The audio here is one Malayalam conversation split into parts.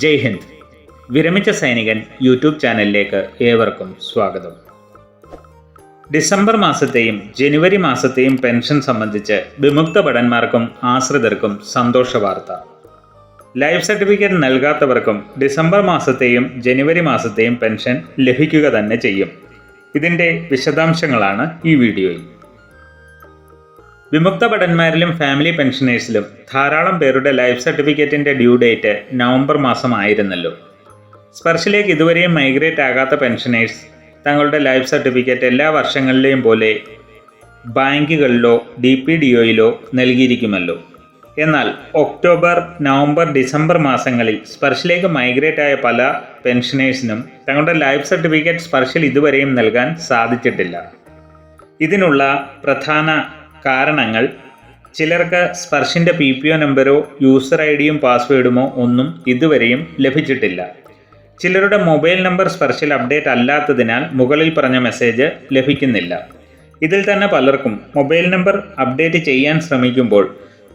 ജയ് ഹിന്ദ്. വിരമിച്ച സൈനികൻ യൂട്യൂബ് ചാനലിലേക്ക് ഏവർക്കും സ്വാഗതം. ഡിസംബർ മാസത്തെയും ജനുവരി മാസത്തെയും പെൻഷൻ സംബന്ധിച്ച് വിമുക്ത ഭടന്മാർക്കും ആശ്രിതർക്കും സന്തോഷ വാർത്ത. ലൈഫ് സർട്ടിഫിക്കറ്റ് നൽകാത്തവർക്കും ഡിസംബർ മാസത്തെയും ജനുവരി മാസത്തെയും പെൻഷൻ ലഭിക്കുക തന്നെ ചെയ്യും. ഇതിന്റെ വിശദാംശങ്ങളാണ് ഈ വീഡിയോയിൽ. വിമുക്ത ഭടന്മാരിലും ഫാമിലി പെൻഷനേഴ്സിലും ധാരാളം പേരുടെ ലൈഫ് സർട്ടിഫിക്കറ്റിന്റെ ഡ്യൂ ഡേറ്റ് നവംബർ മാസമായിരുന്നല്ലോ. സ്പർശിലേക്ക് ഇതുവരെയും മൈഗ്രേറ്റ് ആകാത്ത പെൻഷനേഴ്സ് തങ്ങളുടെ ലൈഫ് സർട്ടിഫിക്കറ്റ് എല്ലാ വർഷങ്ങളിലെയും പോലെ ബാങ്കുകളിലോ ഡി പി ഡി ഒയിലോ നൽകിയിരിക്കുമല്ലോ. എന്നാൽ ഒക്ടോബർ നവംബർ ഡിസംബർ മാസങ്ങളിൽ സ്പർശിലേക്ക് മൈഗ്രേറ്റ് ആയ പല പെൻഷനേഴ്സിനും തങ്ങളുടെ ലൈഫ് സർട്ടിഫിക്കറ്റ് സ്പർശിൽ ഇതുവരെയും നൽകാൻ സാധിച്ചിട്ടില്ല. ഇതിനുള്ള പ്രധാന കാരണങ്ങൾ ചിലർക്ക് സ്പർശിന്റെ പി പി ഒ നമ്പരോ യൂസർ ഐ ഡിയും പാസ്വേഡുമോ ഒന്നും ഇതുവരെയും ലഭിച്ചിട്ടില്ല. ചിലരുടെ മൊബൈൽ നമ്പർ സ്പർശിൽ അപ്ഡേറ്റ് അല്ലാത്തതിനാൽ മുകളിൽ പറഞ്ഞ മെസ്സേജ് ലഭിക്കുന്നില്ല. ഇതിൽ തന്നെ പലർക്കും മൊബൈൽ നമ്പർ അപ്ഡേറ്റ് ചെയ്യാൻ ശ്രമിക്കുമ്പോൾ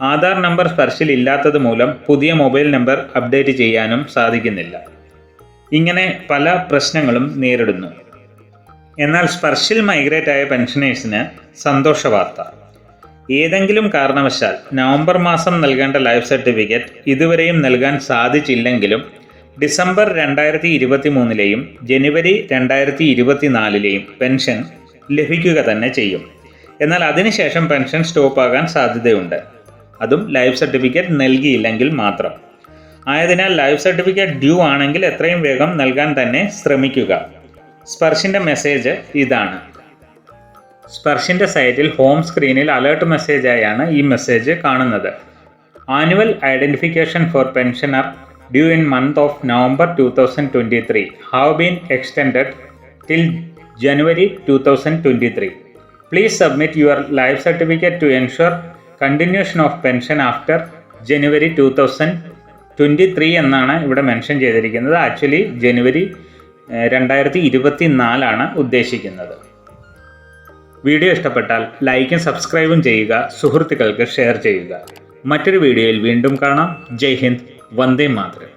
ആധാർ നമ്പർ സ്പർശിൽ ഇല്ലാത്തത് മൂലം പുതിയ മൊബൈൽ നമ്പർ അപ്ഡേറ്റ് ചെയ്യാനും സാധിക്കുന്നില്ല. ഇങ്ങനെ പല പ്രശ്നങ്ങളും നേരിടുന്നു. എന്നാൽ സ്പർശിൽ മൈഗ്രേറ്റ് ആയ പെൻഷനേഴ്സിന് സന്തോഷ വാർത്ത ഏതെങ്കിലും കാരണവശാൽ നവംബർ മാസം നൽകേണ്ട ലൈഫ് സർട്ടിഫിക്കറ്റ് ഇതുവരെയും നൽകാൻ സാധിച്ചില്ലെങ്കിലും ഡിസംബർ രണ്ടായിരത്തി ഇരുപത്തി മൂന്നിലെയും ജനുവരി രണ്ടായിരത്തി ഇരുപത്തിനാലിലെയും പെൻഷൻ ലഭിക്കുക തന്നെ ചെയ്യും. എന്നാൽ അതിനുശേഷം പെൻഷൻ സ്റ്റോപ്പ് ആകാൻ സാധ്യതയുണ്ട്. അതും ലൈഫ് സർട്ടിഫിക്കറ്റ് നൽകിയില്ലെങ്കിൽ മാത്രം. ആയതിനാൽ ലൈഫ് സർട്ടിഫിക്കറ്റ് ഡ്യൂ ആണെങ്കിൽ എത്രയും വേഗം നൽകാൻ തന്നെ ശ്രമിക്കുക. സ്പർശിന്റെ മെസ്സേജ് ഇതാണ്. സ്പർശിന്റെ സൈറ്റിൽ ഹോം സ്ക്രീനിൽ അലേർട്ട് മെസ്സേജായാണ് ഈ മെസ്സേജ് കാണുന്നത്. Annual identification for pensioner due in month of November two thousand twenty three have been extend till January two thousand twenty three. Please submit your life certificate to ensure continuation of pension after January two thousand twenty three എന്നാണ് ഇവിടെ മെൻഷൻ ചെയ്തിരിക്കുന്നത്. ആക്ച്വലി ജനുവരി രണ്ടായിരത്തി ഇരുപത്തി നാലാണ് ഉദ്ദേശിക്കുന്നത്. വീഡിയോ ഇഷ്ടപ്പെട്ടാൽ ലൈക്കും സബ്സ്ക്രൈബും ചെയ്യുക സുഹൃത്തുക്കൾക്ക് ഷെയർ ചെയ്യുക. മറ്റൊരു വീഡിയോയിൽ വീണ്ടും കാണാം. ജയ് ഹിന്ദ്. വന്ദേ മാതരം.